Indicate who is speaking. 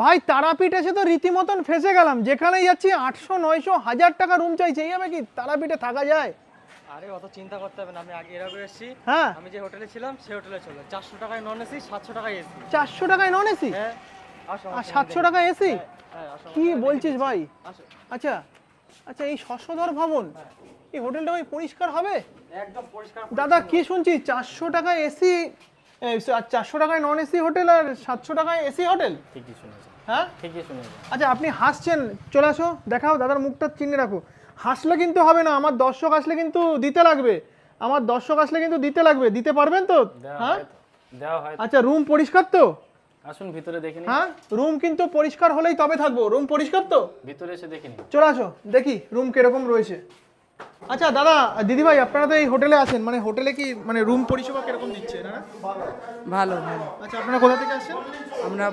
Speaker 1: ভাই তারাপীঠ এসে তো রীতিমতন ফেসে গেলাম। যেখানেই যাচ্ছি আটশো নয়শো হাজার টাকা রুম চাইছে। এইভাবে কি? তারাপীঠে থাকা যায়?
Speaker 2: আরে অত চিন্তা করতে হবে না। আমি আগে এর আগে এসেছি।
Speaker 1: হ্যাঁ।
Speaker 2: আমি যে হোটেলে ছিলাম সেই হোটেলে চলো। চারশো টাকায় নন এসি সাতশো টাকায় এসি
Speaker 1: চারশো টাকায় নন এসি
Speaker 2: হ্যাঁ।
Speaker 1: আর সাতশো টাকা এসি
Speaker 2: হ্যাঁ
Speaker 1: কি বলছিস ভাই? আচ্ছা আচ্ছা এই শশধর ভবন এই হোটেলটা ভাই পরিষ্কার হবে?
Speaker 2: একদম পরিষ্কার
Speaker 1: দাদা কি শুনছি চারশো টাকায় এসি চারশো টাকায় নন এসি হোটেল আর সাতশো টাকায় এসি হোটেল
Speaker 2: ঠিকই
Speaker 1: হ্যাঁ?
Speaker 2: ঠিকই
Speaker 1: আচ্ছা আপনি হাসছেন চলে আসো দেখাও দাদার মুখটা চিনে রাখো। হাসলে কিন্তু হবে না আমার দর্শক আসলে কিন্তু দিতে লাগবে। আমার দর্শক আসলে কিন্তু দিতে লাগবে দিতে পারবেন তো? হ্যাঁ?
Speaker 2: দেওয়া হয়
Speaker 1: আচ্ছা রুম পরিষ্কার তো?
Speaker 2: আসুন ভিতরে দেখে নিন
Speaker 1: হ্যাঁ রুম কিন্তু পরিষ্কার হলেই তবে থাকব রুম পরিষ্কার তো?
Speaker 2: ভিতরে এসে দেখে নিন
Speaker 1: চলে আসো দেখি রুম কীরকম রয়েছে। আচ্ছা দাদা দিদিভাই আপনারা তো এই হোটেলে আছেন। মানে হোটেলে কি মানে রুম পরিষেবা কীরকম দিচ্ছে? না
Speaker 3: ভালো ভালো।
Speaker 1: আচ্ছা আপনারা কোথা থেকে আসছেন?
Speaker 3: আমরা